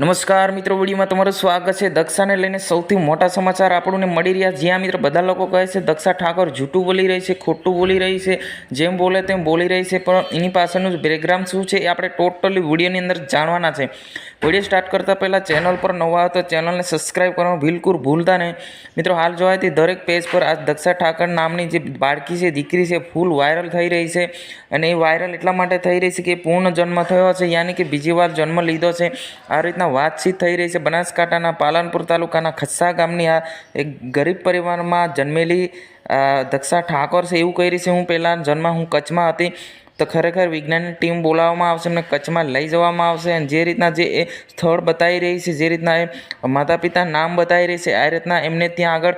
નમસ્કાર મિત્રો, વિડીયોમાં તમારું સ્વાગત છે. દક્ષાને લઈને સૌથી મોટા સમાચાર આપણને મળી રહ્યા. જ્યાં મિત્રો બધા લોકો કહે છે, દક્ષા ઠાકોર જૂઠું બોલી રહી છે, ખોટું બોલી રહી છે, જેમ બોલે તેમ બોલી રહી છે. પણ એની પાછળનું બેકગ્રાઉન્ડ શું છે એ આપણે ટોટલી વિડીયોની અંદર જાણવાના છે. વીડિયો સ્ટાર્ટ કરતાં પહેલાં ચેનલ પર નવા આવે તો ચેનલને સબસ્ક્રાઈબ કરવાનું બિલકુલ ભૂલતા નહીં. મિત્રો, હાલ જોવાથી દરેક પેજ પર આ દક્ષા ઠાકર નામની જે બાળકી છે, દીકરી છે ફૂલ વાયરલ થઈ રહી છે. અને એ વાયરલ એટલા માટે થઈ રહી છે કે પૂર્ણ જન્મ થયો છે, યાની કે બીજી વાર જન્મ લીધો છે. આ રીતના વાતચીત થઈ રહી છે. બનાસકાંઠાના પાલનપુર તાલુકાના ખસ્સા ગામની આ એક ગરીબ પરિવારમાં જન્મેલી દક્ષા ઠાકોર છે. એવું કહી રહી છે. હું પહેલાં જન્મ, હું કચ્છમાં હતી. તો ખરેખર વિજ્ઞાનની ટીમ બોલાવવામાં આવશે, એમને કચ્છમાં લઈ જવામાં આવશે અને જે રીતના જે એ સ્થળ બતાવી રહી છે, જે રીતના એ માતા પિતા નામ બતાવી રહી છે, આ રીતના એમને ત્યાં આગળ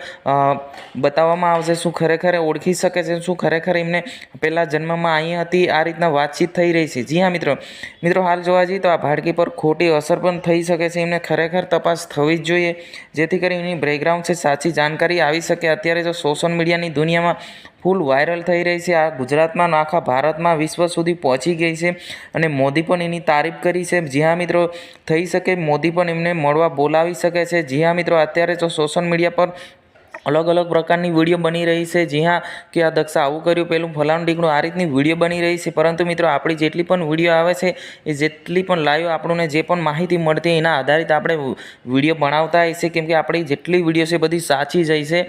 બતાવવામાં આવશે શું ખરેખર ઓળખી શકે છે શું ખરેખર એમને પહેલાં જન્મમાં અહીં હતી, આ રીતના વાતચીત થઈ રહી છે. જી હા, મિત્રો. મિત્રો, હાલ જોવા જઈએ તો આ ભાડકી પર ખોટી અસર પણ થઈ શકે છે, એમને ખરેખર તપાસ થવી જ જોઈએ. જેથી કરી એની બ્રેકગ્રાઉન્ડ છે, સાચી જાણકારી આવી શકે. અત્યારે જો સોશિયલ મીડિયાની દુનિયામાં ફૂલ વાયરલ થઈ રહી છે, આ ગુજરાતમાં આખા ભારતમાં વિશ્વ સુધી પહોંચી ગઈ છે અને મોદી પણ એની તારીફ કરી છે. જી હા મિત્રો થઈ શકે મોદી પણ એમને મળવા બોલાવી શકે છે. જી હા મિત્રો અત્યારે તો સોશિયલ મીડિયા પર અલગ અલગ પ્રકારની વીડિયો બની રહી છે. જી હા કે આ દક્ષા આવું કર્યું, પેલું ફલાણું ડીકણું આ રીતની વીડિયો બની રહી છે. પરંતુ મિત્રો આપણી જેટલી પણ વીડિયો આવે છે, એ જેટલી પણ લાઈવ આપણને જે પણ માહિતી મળતી એના આધારિત આપણે વીડિયો બનાવતા હોય છે. કેમ કે આપણી જેટલી વીડિયો છે બધી સાચી જાય છે.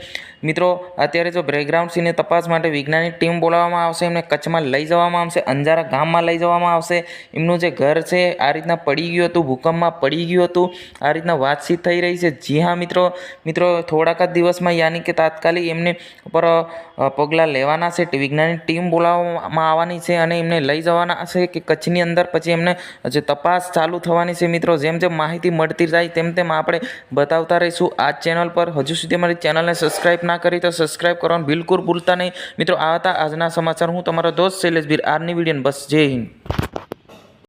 મિત્રો, અત્યારે જો બ્રેકગ્રાઉન્ડ સીને તપાસ માટે વિજ્ઞાનિક ટીમ બોલાવવામાં આવશે, એમને કચ્છમાં લઈ જવામાં આવશે, અંજારા ગામમાં લઈ જવામાં આવશે. એમનું જે ઘર છે, આ રીતના પડી ગયું હતું, ભૂકંપમાં પડી ગયું હતું. આ રીતના વાતચીત થઈ રહી છે. જી હા, મિત્રો. મિત્રો, થોડાક જ દિવસમાં યાની કે તાત્કાલિક એમને પર પગલાં લેવાના છે. તે વિજ્ઞાનિક ટીમ બોલાવવામાં આવવાની છે અને એમને લઈ જવાના છે કે કચ્છની અંદર પછી એમને જે તપાસ ચાલુ થવાની છે, મિત્રો. જેમ જેમ માહિતી મળતી જાય, તેમ તેમ આપણે બતાવતા રહીશું. આ ચેનલ પર હજુ સુધી મારી ચેનલને સબસ્ક્રાઈબ ના કરી તો સબસ્ક્રાઇબ કરવાનું બિલકુલ ભૂલતા નહીં. મિત્રો, આ હતા આજના સમાચાર. હું તમારો દોસ્ત શૈલેષ બીર. આરની વીડિયો બસ જય હિન્દ.